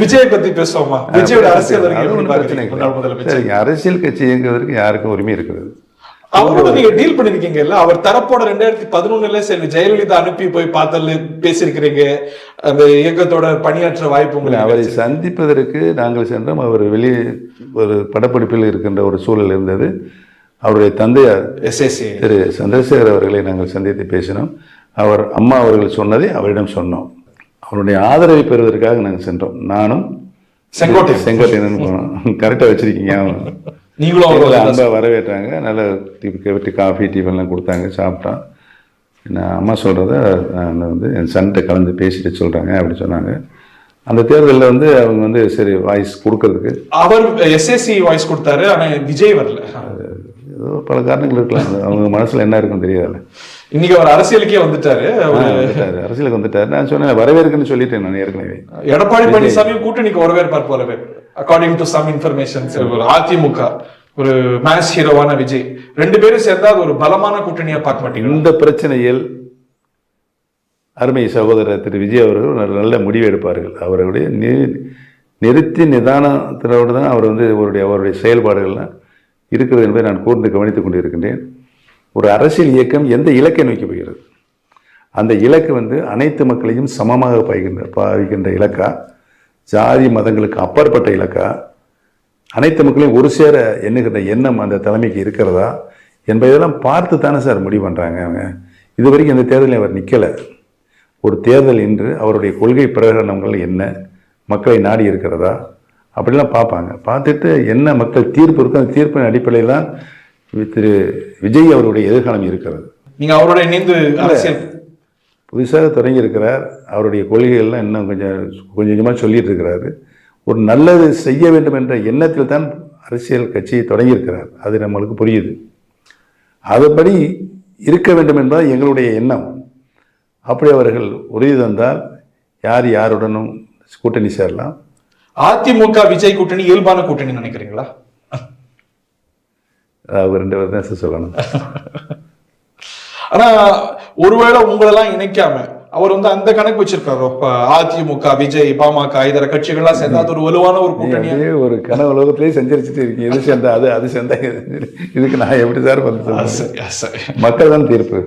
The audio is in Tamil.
விஜயை பத்தி பேசுவோமா விஜயோட அரசியல் இல்லை. சரிங்க. அரசியல் கட்சி இயங்குவதற்கு யாருக்கும் உரிமை இருக்கிறது அவரோட நீங்க டீல் பண்ணிருக்கீங்கல்ல? அவர் தரப்போட ரெண்டாயிரத்தி பதினொன்னுல சரி ஜெயலலிதா அனுப்பி போய் பார்த்தல பேசியிருக்கிறீங்க. அந்த இயக்கத்தோட பணியாற்ற வாய்ப்பு இல்லை, உங்களுக்கு அவரை சந்திப்பதற்கு நாங்கள் சென்றோம். அவர் வெளியே ஒரு படப்பிடிப்பில் இருக்கின்ற ஒரு சூழல் இருந்தது. அவருடைய தந்தையார் எஸ்எஸ்சி திரு சந்திரசேகர் அவர்களை நாங்கள் சந்தித்து பேசினோம். அவர் அம்மா அவர்கள் சொன்னதை அவரிடம் சொன்னோம். அவருடைய ஆதரவை பெறுவதற்காக நாங்கள் சென்றோம். நானும் செங்கோட்டை செங்கோட்டையன் போனோம் கரெக்டாக வச்சிருக்கீங்க. நீங்களும் எங்களை அவரோட அன்பா வரவேற்றாங்க. நல்ல டீ விட்டு காஃபி டீவெல்லாம் கொடுத்தாங்க சாப்பிட்டோம். நான் அம்மா சொல்கிறத நான் வந்து என் சன்கிட்ட கலந்து பேசிட்டு சொல்கிறாங்க அப்படி சொன்னாங்க. அந்த தேர்தலில் வந்து அவங்க வந்து சரி வாய்ஸ் கொடுக்கறதுக்கு. அவர் எஸ்எஸ்சி வாய்ஸ் கொடுத்தாரு ஆனா விஜய் வரல. ஏதோ பல காரணங்கள் இருக்கலாம். அவங்க மனசில் என்ன இருக்குன்னு தெரியாதுல்ல. இன்னைக்கு அவர் அரசியலுக்கே வந்துட்டாரு. அரசியலுக்கு வந்துட்டார். நான் சொன்னேன் வரவேற்குன்னு சொல்லிட்டேன் நான் ஏற்கனவே. எடப்பாடி பழனிசாமி கூட்டணிக்கு வரவேற்பார் போலவே அக்கார்டிங் டு சம் இன்ஃபர்மேஷன் ஒரு அதிமுக ஒரு மேஸ் ஹீரோவான விஜய். ரெண்டு பேரும் சேர்ந்தா அது ஒரு பலமான கூட்டணியா பார்க்க மாட்டீங்க இந்த பிரச்சனையில் அருமை சகோதரர் திரு விஜய் அவர்கள் நல்ல முடிவு எடுப்பார்கள். அவருடைய நிறுத்தி நிதானத்தினோடு தான் அவர் வந்து அவருடைய அவருடைய செயல்பாடுகள்லாம் இருக்கிறது என்பதை நான் கூர்ந்து கவனித்துக் கொண்டிருக்கின்றேன். ஒரு அரசியல் இயக்கம் எந்த இலக்கை நோக்கி போகிறது? அந்த இலக்கு வந்து அனைத்து மக்களையும் சமமாக பாய்கின்ற பாவிக்கின்ற இலக்கா? ஜாதி மதங்களுக்கு அப்பாற்பட்ட இலக்கா? அனைத்து மக்களையும் ஒரு சேர எண்ணுகின்ற எண்ணம் அந்த தலைமைக்கு இருக்கிறதா? என்பதெல்லாம் பார்த்து தானே சார் முடிவு பண்ணுறாங்க அவங்க. இது வரைக்கும் இந்த தேர்தலில் அவர் நிற்கலை ஒரு தேர்தல் இன்று அவருடைய கொள்கை பிரகடனங்கள் என்ன? மக்களை நாடி இருக்கிறதா? அப்படிலாம் பார்ப்பாங்க. பார்த்துட்டு என்ன மக்கள் தீர்ப்பு இருக்கோ அந்த தீர்ப்பின் அடிப்படையில் தான் திரு விஜய் அவருடைய எதிர்காலம் இருக்கிறது. நீங்க அவரோட இணைந்து அரசியல் புதுசாக தொடங்கி இருக்கிறார். அவருடைய கொள்கைகள்லாம் இன்னும் கொஞ்சம் கொஞ்சம் கொஞ்சமாக சொல்லிட்டு இருக்கிறாரு. ஒரு நல்லது செய்ய வேண்டும் என்ற எண்ணத்தில் தான் அரசியல் கட்சியை தொடங்கியிருக்கிறார் அது நம்மளுக்கு புரியுது. அதுபடி இருக்க வேண்டும் என்பது எங்களுடைய எண்ணம். அப்படி அவர்கள் உறுதி தந்தால் யார் யாருடனும் கூட்டணி சேரலாம். அதிமுக விஜய் கூட்டணி இயல்பான கூட்டணி நினைக்கிறீங்களா? அவங்க ரெண்டு பேர் தான் சொல்லணும். ஆனா ஒருவேளை உங்களெல்லாம் இணைக்காம அவர் வந்து அந்த கணக்கு வச்சிருக்காரோ? அதிமுக விஜய் பாமக இதர கட்சிகள்லாம் சேர்ந்தா அது ஒரு வலுவான ஒரு கூட்டணியா? அப்படியே ஒரு கனவு உலகத்திலேயே சஞ்சரிச்சுட்டு இருக்கீங்க. எது சேர்ந்தா அது அது சேர்ந்தா இது. இதுக்கு நான் எப்படி சரி. மக்கள் தான் தீர்ப்பு.